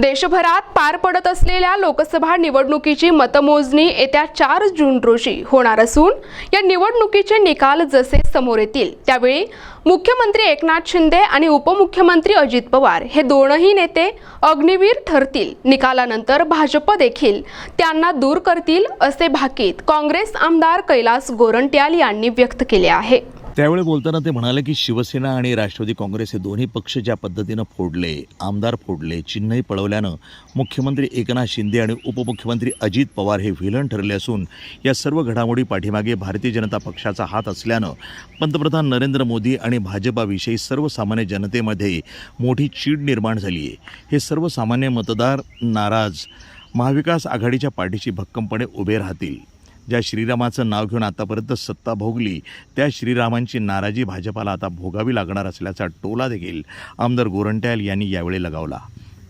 देशभरात पार पडत असलेल्या लोकसभा निवडणुकीची मतमोजणी येत्या चार जून रोजी होणार असून या निवडणुकीचे निकाल जसे समोर येतील त्यावेळी मुख्यमंत्री एकनाथ शिंदे आणि उपमुख्यमंत्री अजित पवार हे दोनही नेते अग्निवीर ठरतील. निकालानंतर भाजप देखील त्यांना दूर करतील असे भाकीत काँग्रेस आमदार कैलास गोरंट्याल यांनी व्यक्त केले आहे. त्यावेळी बोलताना ते म्हणाले की शिवसेना आणि राष्ट्रवादी काँग्रेस हे दोन्ही पक्ष ज्या पद्धतीनं फोडले आमदार फोडले चिन्हही पळवल्यानं मुख्यमंत्री एकनाथ शिंदे आणि उपमुख्यमंत्री अजित पवार हे व्हिलन ठरले असून या सर्व घडामोडी पाठीमागे भारतीय जनता पक्षाचा हात असल्यानं पंतप्रधान नरेंद्र मोदी आणि भाजपाविषयी सर्वसामान्य जनतेमध्ये मोठी चीड निर्माण झाली आहे. हे सर्वसामान्य मतदार नाराज. महाविकास आघाडीच्या पाठीशी भक्कमपणे उभे राहतील. ज्या श्रीरामाचं नाव घेऊन आतापर्यंत सत्ता भोगली त्या श्रीरामांची नाराजी भाजपाला आता भोगावी लागणार असल्याचा टोला देखील आमदार गोरंट्याल यांनी यावेळी लगावला.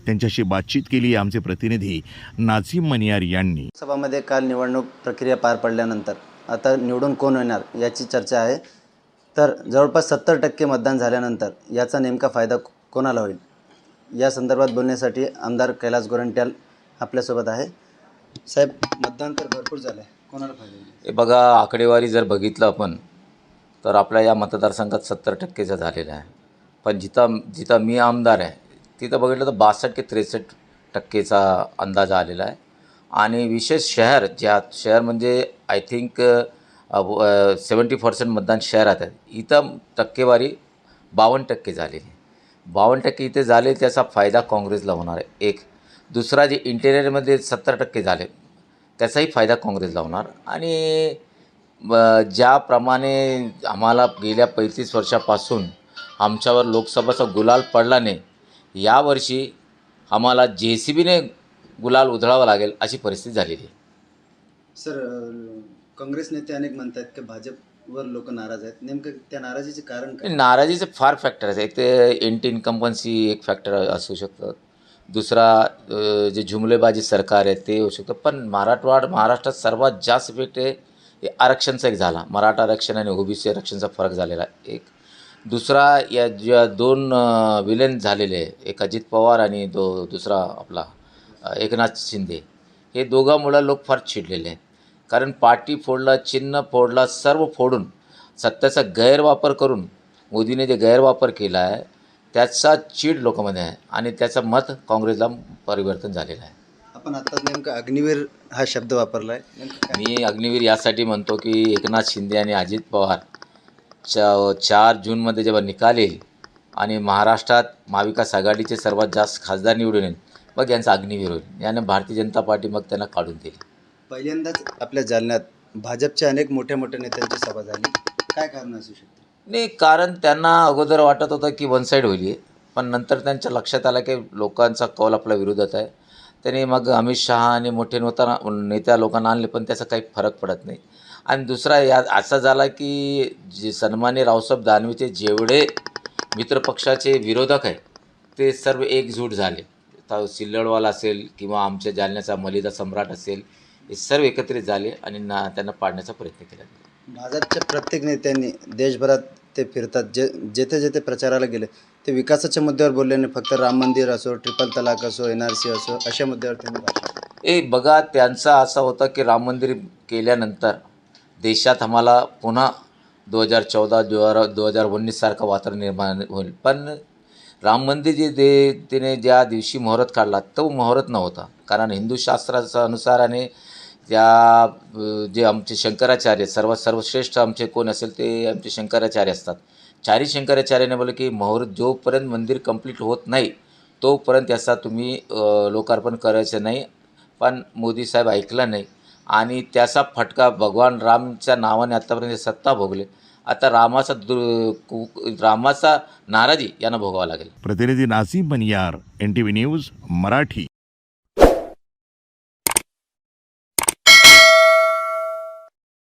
त्यांच्याशी बातचीत केली आमचे प्रतिनिधी नाझीम मनियार यांनी. सभामध्ये काल निवडणूक प्रक्रिया पार पडल्यानंतर आता निवडून कोण येणार याची चर्चा आहे. तर जवळपास सत्तर टक्के मतदान झाल्यानंतर याचा नेमका फायदा कोणाला होईल? या संदर्भात बोलण्यासाठी आमदार कैलास गोरंट्याल आपल्यासोबत आहे. साहेब मतदान तर भरपूर झालं आहे कोणाला फायदा हे बघा आकडेवारी जर बघितलं आपण तर आपल्या या मतदारसंघात सत्तर टक्केचं झालेला आहे. पण जिथं जिथं मी आमदार आहे तिथं बघितलं तर बासष्ट ते त्रेसष्ट टक्केचा अंदाज आलेला आहे. आणि विशेष शहर ज्यात शहर म्हणजे आय थिंक सेवन्टी पर्सेंट मतदान शहरात आहे. इथं टक्केवारी बावन्न टक्के झालेली आहे. बावन्न टक्के इथे झाले त्याचा फायदा काँग्रेसला होणार आहे. एक दुसरा जे इंटेरियरमध्ये सत्तर टक्के झाले त्याचाही फायदा काँग्रेसला होणार. आणि ज्याप्रमाणे आम्हाला गेल्या पंचवीस वर्षापासून आमच्यावर लोकसभेचा गुलाल पडला नाही यावर्षी आम्हाला जे सी बीने गुलाल उधळावा लागेल अशी परिस्थिती झालेली आहे. सर काँग्रेस नेते अनेक म्हणतात की भाजपवर लोक नाराज आहेत. नेमकं त्या नाराजीचे कारण काय? नाराजीचे फार फॅक्टर आहेत. एक ते एंटी इन्कम्पन्सी एक फॅक्टर असू शकतं. दुसरा जे झुमलेबाजी सरकार आहे ते होऊ शकतं. पण मराठवाड महाराष्ट्रात सर्वात जास्त इफेक्ट आहे हे आरक्षणचा एक झाला. मराठा आरक्षण आणि ओबीसी आरक्षणचा फरक झालेला एक. दुसरा या ज्या दोन विलेन झालेले आहे एक अजित पवार आणि दो दुसरा आपला एकनाथ शिंदे हे दोघांमुळं लोक फार चिडलेले आहेत. कारण पार्टी फोडला चिन्ह फोडला सर्व फोडून सत्याचा गैरवापर करून मोदीने जे गैरवापर केला आहे त्याचा चीड लोकांमध्ये आहे आणि त्याचं मत काँग्रेसला परिवर्तन झालेलं आहे. आपण आता नेमकं अग्निवीर हा शब्द वापरला आहे मी अग्निवीर यासाठी म्हणतो की एकनाथ शिंदे आणि अजित पवार चा चार जूनमध्ये जेव्हा निकाल येईल आणि महाराष्ट्रात महाविकास आघाडीचे सर्वात जास्त खासदार निवडून येईल मग यांचा अग्निवीर होईल. याने भारतीय जनता पार्टी मग त्यांना काढून देईल. पहिल्यांदाच आपल्या जालन्यात भाजपच्या अनेक मोठ्या मोठ्या नेत्यांची सभा झाली. काय कारण असू शकते? नाही कारण त्यांना अगोदर वाटत होतं की वन साईड होईल हे. पण नंतर त्यांच्या लक्षात आलं की लोकांचा कौल आपल्या विरोधात आहे. त्यांनी मग अमित शहा आणि मोठे नेता नेत्या लोकांना आणले पण त्याचा काही फरक पडत नाही. आणि दुसरा या असा झाला की जे सन्मान्य रावसाहेब दानवेचे जेवढे मित्रपक्षाचे विरोधक आहे ते सर्व एकजूट झाले. तर सिल्लडवाल असेल किंवा आमच्या जालन्याचा मलिदा सम्राट असेल हे सर्व एकत्रित झाले आणि ना त्यांना पाडण्याचा प्रयत्न केला. भाजपच्या प्रत्येक नेत्यांनी देशभरात ते फिरतात. जे जेथे जेथे प्रचाराला गेले ते विकासाच्या मुद्द्यावर बोलले नाही फक्त राम मंदिर असो ट्रिपल तलाक असो एन आर सी असो अशा मुद्द्यावर त्यांनी ए बघा त्यांचा असा होता की राम मंदिर केल्यानंतर देशात आम्हाला पुन्हा दो हजार चौदा दो हजार दो हजार उन्नीससारखं वातावरण निर्माण होईल. पण राम मंदिर जे दे तिने ज्या दिवशी मुहूर्त काढला तो मुहूर्त नव्हता. कारण हिंदू शास्त्राच्या अनुसाराने त्या जे आमचे शंकराचार्य सर्वात सर्वश्रेष्ठ आमचे कोण असेल ते आमचे शंकराचार्य असतात. चारी शंकराचार्याने बोलले की मुहूर्त जोपर्यंत मंदिर कंप्लीट होत नाही तोपर्यंत त्याचा तुम्ही लोकार्पण करायचं नाही. पण मोदी साहेब ऐकला नाही. आणि त्याचा फटका भगवान रामच्या नावाने आत्तापर्यंत सत्ता भोगले. आता रामाचा दु कु- रामाचा नाराजी यांना भोगावा लागेल. प्रतिनिधी Nasim Maniyar N T V news Marathi.